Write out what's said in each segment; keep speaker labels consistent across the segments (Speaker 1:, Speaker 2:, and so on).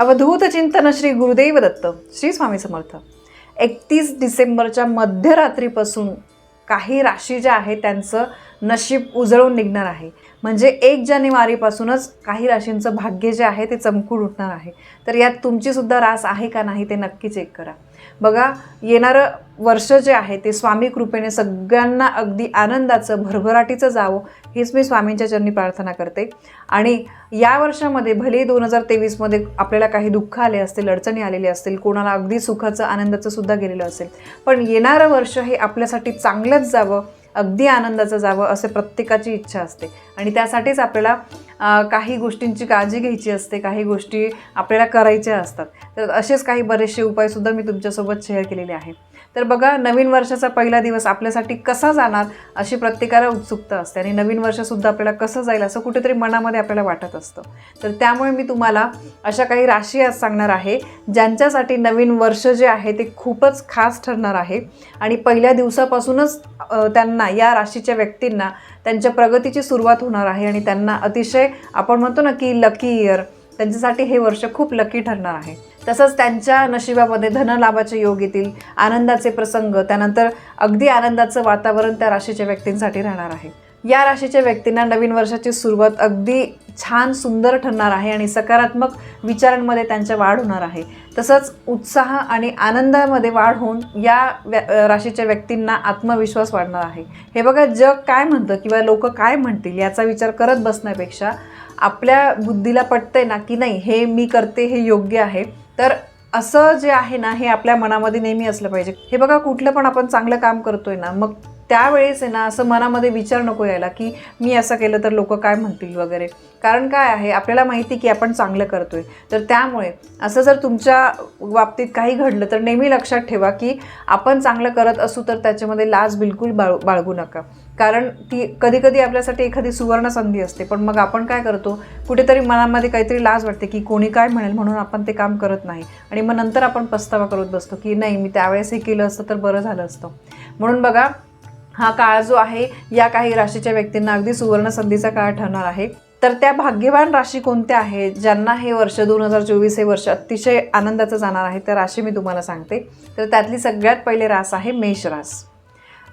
Speaker 1: अवधूत चिंतन श्री गुरुदेव दत्त श्री स्वामी समर्थ. एकतीस डिसेंबरच्या मध्यरात्रीपासून काही राशी ज्या आहेत त्यांचं नशीब उजळून निघणार आहे. म्हणजे एक जानेवारीपासूनच काही राशींचं भाग्य जे आहे ते चमकून उठणार आहे. तर यात तुमचीसुद्धा रास आहे का नाही ते नक्की चेक करा. बघा येणारं वर्ष जे आहे ते स्वामी कृपेने सगळ्यांना अगदी आनंदाचं भरभराटीचं जावं हीच मी स्वामींच्या चरणी प्रार्थना करते. आणि या वर्षामध्ये भले दोन हजार तेवीसमध्ये आपल्याला काही दुःख आले असतील अडचणी आलेली असतील कोणाला अगदी सुखाचं आनंदाचं सुद्धा गेलेलं असेल पण येणारं वर्ष हे आपल्यासाठी चांगलंच जावं अगदी आनंदाचं जावं असे प्रत्येकाची इच्छा असते. आणि त्यासाठीच आपल्याला काही गोष्टींची काळजी घ्यायची असते काही गोष्टी आपल्याला करायच्या असतात. तर असेच काही बरेचसे उपायसुद्धा मी तुमच्यासोबत शेअर केलेले आहे. तर बघा नवीन वर्षाचा पहिला दिवस आपल्यासाठी कसा जाणार अशी प्रत्येकाला उत्सुकता असते आणि नवीन वर्षसुद्धा आपल्याला कसं जाईल असं कुठेतरी मनामध्ये आपल्याला वाटत असतं. तर त्यामुळे मी तुम्हाला अशा काही राशी आज सांगणार आहे ज्यांच्यासाठी नवीन वर्ष जे आहे ते खूपच खास ठरणार आहे आणि पहिल्या दिवसापासूनच त्यांना या राशीच्या व्यक्तींना त्यांच्या प्रगतीची सुरुवात होणार आहे आणि त्यांना अतिशय आपण म्हणतो ना की लकी इयर त्यांच्यासाठी हे वर्ष खूप लकी ठरणार आहे. तसंच त्यांच्या नशिबामध्ये धनलाभाचे योग येतील आनंदाचे प्रसंग त्यानंतर अगदी आनंदाचं वातावरण त्या राशीच्या व्यक्तींसाठी राहणार आहे. या राशीच्या व्यक्तींना नवीन वर्षाची सुरुवात अगदी छान सुंदर ठरणार आहे आणि सकारात्मक विचारांमध्ये त्यांच्या वाढ होणार आहे. तसंच उत्साह आणि आनंदामध्ये वाढ होऊन या व्या राशीच्या व्यक्तींना आत्मविश्वास वाढणार आहे. हे बघा जग काय म्हणतं किंवा लोक काय म्हणतील याचा विचार करत बसण्यापेक्षा आपल्या बुद्धीला पटतंय ना की नाही हे मी करते हे योग्य आहे. तर असं जे आहे ना हे आपल्या मनामध्ये नेहमी असलं पाहिजे. हे बघा कुठलं पण आपण चांगलं काम करतोय ना मग त्यावेळेस आहे ना असं मनामध्ये विचार नको यायला की मी असं केलं तर लोक काय म्हणतील वगैरे. कारण काय आहे आपल्याला माहिती की आपण चांगलं करतो आहे तर त्यामुळे असं जर तुमच्या बाबतीत काही घडलं तर नेहमी लक्षात ठेवा की आपण चांगलं करत असू तर त्याच्यामध्ये लाज बिलकुल बाळ बाळगू नका. कारण ती कधीकधी आपल्यासाठी एखादी सुवर्ण संधी असते. पण मग आपण काय करतो कुठेतरी मनामध्ये काहीतरी लाज वाटते की कोणी काय म्हणेल म्हणून आपण ते काम करत नाही. आणि मग नंतर आपण पस्तावा करत बसतो की नाही मी त्यावेळेस हे केलं असतं तर बरं झालं असतं. म्हणून बघा हा काळ जो आहे या काही राशीच्या व्यक्तींना अगदी सुवर्ण संधीचा काळ ठरणार आहे. तर त्या भाग्यवान राशी कोणत्या आहेत ज्यांना हे वर्ष दोन हजार चोवीस हे वर्ष अतिशय आनंदाचं जाणार आहे त्या राशी मी तुम्हाला सांगते. तर त्यातली सगळ्यात पहिले रास आहे मेष रास.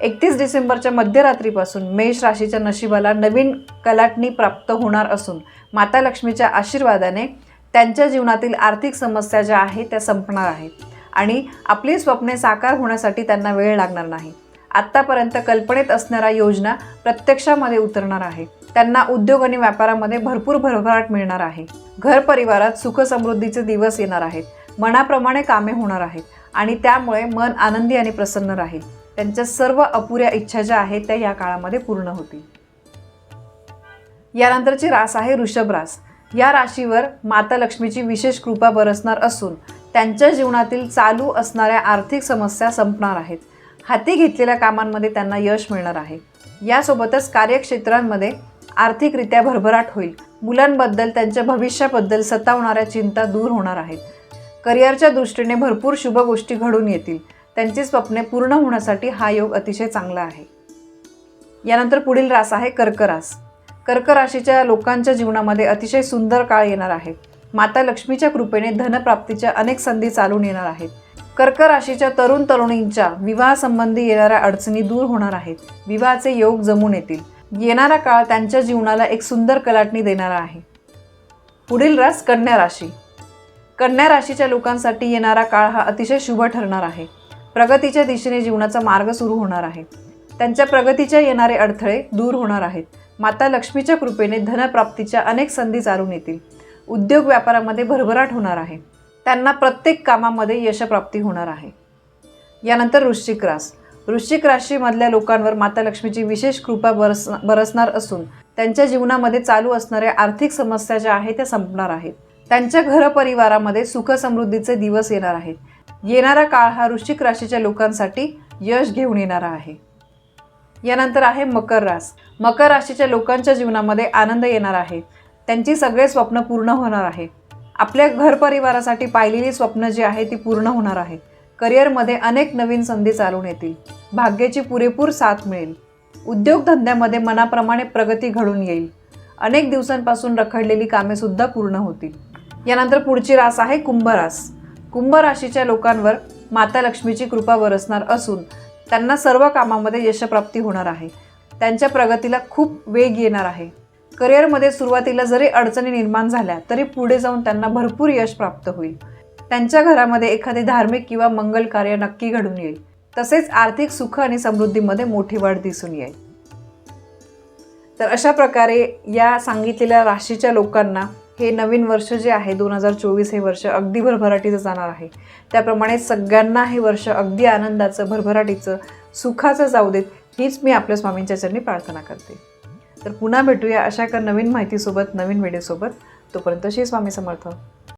Speaker 1: एकतीस डिसेंबरच्या मध्यरात्रीपासून मेष राशीच्या नशिबाला नवीन कलाटणी प्राप्त होणार असून माता लक्ष्मीच्या आशीर्वादाने त्यांच्या जीवनातील आर्थिक समस्या ज्या आहेत त्या संपणार आहेत. आणि आपली स्वप्ने साकार होण्यासाठी त्यांना वेळ लागणार नाही. आत्तापर्यंत कल्पनेत असणाऱ्या योजना प्रत्यक्षामध्ये उतरणार आहे. त्यांना उद्योग आणि व्यापारामध्ये भरपूर भरभराट मिळणार आहे. घर परिवारात सुख समृद्धीचे दिवस येणार आहेत. मनाप्रमाणे कामे होणार आहेत आणि त्यामुळे मन आनंदी आणि प्रसन्न राहील. त्यांच्या सर्व अपुऱ्या इच्छा ज्या आहेत त्या या काळामध्ये पूर्ण होतील. यानंतरची रास आहे ऋषभ रास. या राशीवर माता लक्ष्मीची विशेष कृपा बरसणार असून त्यांच्या जीवनातील चालू असणाऱ्या आर्थिक समस्या संपणार आहेत. हाती घेतलेल्या कामांमध्ये त्यांना यश मिळणार आहे. यासोबतच कार्यक्षेत्रांमध्ये आर्थिकरित्या भरभराट होईल. मुलांबद्दल त्यांच्या भविष्याबद्दल सतावणाऱ्या चिंता दूर होणार आहेत. करिअरच्या दृष्टीने भरपूर शुभ गोष्टी घडून येतील. त्यांची स्वप्ने पूर्ण होण्यासाठी हा योग अतिशय चांगला आहे. यानंतर पुढील रास आहे कर्करास. कर्कराशीच्या कर्क राशीच्या लोकांच्या जीवनामध्ये अतिशय सुंदर काळ येणार आहे. माता लक्ष्मीच्या कृपेने धनप्राप्तीच्या अनेक संधी चालून येणार आहेत. कर्क राशीच्या तरुण तरुणींच्या विवाहासंबंधी येणाऱ्या अडचणी दूर होणार आहेत. विवाहाचे योग जमून येतील. येणारा काळ त्यांच्या जीवनाला एक सुंदर कलाटणी देणारा आहे. पुढील रास कन्या राशी. कन्या राशीच्या लोकांसाठी येणारा काळ हा अतिशय शुभ ठरणार आहे. प्रगतीच्या दिशेने जीवनाचा मार्ग सुरू होणार आहे. त्यांच्या प्रगतीच्या येणारे अडथळे दूर होणार आहेत. माता लक्ष्मीच्या कृपेने धनप्राप्तीच्या अनेक संधी चालून येतील. उद्योग व्यापारामध्ये भरभराट होणार आहे. त्यांना प्रत्येक कामामध्ये यशप्राप्ती होणार आहे. यानंतर वृश्चिक रास. वृश्चिक राशीमधल्या लोकांवर माता लक्ष्मीची विशेष कृपा बरस बरसणार असून त्यांच्या जीवनामध्ये चालू असणाऱ्या आर्थिक समस्या ज्या आहेत त्या संपणार आहेत. त्यांच्या घरपरिवारामध्ये सुखसमृद्धीचे दिवस येणार आहेत. येणारा काळ हा वृश्चिक राशीच्या लोकांसाठी यश घेऊन येणारा आहे. यानंतर आहे मकर रास. मकर राशीच्या लोकांच्या जीवनामध्ये आनंद येणार आहे. त्यांची सगळे स्वप्न पूर्ण होणार आहे. आपल्या घरपरिवारासाठी पाहिलेली स्वप्न जी आहे ती पूर्ण होणार आहे. करिअरमध्ये अनेक नवीन संधी चालून येतील. भाग्याची पुरेपूर साथ मिळेल. उद्योगधंद्यामध्ये मनाप्रमाणे प्रगती घडून येईल. अनेक दिवसांपासून रखडलेली कामेसुद्धा पूर्ण होतील. यानंतर पुढची रास आहे कुंभ रास. कुंभ राशीच्या लोकांवर माता लक्ष्मीची कृपा बरसणार असून त्यांना सर्व कामामध्ये यशप्राप्ती होणार आहे. त्यांच्या प्रगतीला खूप वेग येणार आहे. करिअरमध्ये सुरुवातीला जरी अडचणी निर्माण झाल्या तरी पुढे जाऊन त्यांना भरपूर यश प्राप्त होईल. त्यांच्या घरामध्ये एखादे धार्मिक किंवा मंगल कार्य नक्की घडून येईल. तसेच आर्थिक सुख आणि समृद्धीमध्ये मोठी वाढ दिसून येईल. तर अशा प्रकारे या सांगितलेल्या राशीच्या लोकांना हे नवीन वर्ष जे आहे दोन हजार चोवीस हे वर्ष अगदी भरभराटीचं जाणार आहे. त्याप्रमाणे सगळ्यांना हे वर्ष अगदी आनंदाचं भरभराटीचं सुखाचं जाऊ देत हीच मी आपल्या स्वामींच्या चरणी प्रार्थना करते. तर पुन्हा भेटूया अशा एका नवीन माहितीसोबत नवीन व्हिडिओसोबत. तोपर्यंत श्री स्वामी समर्थ.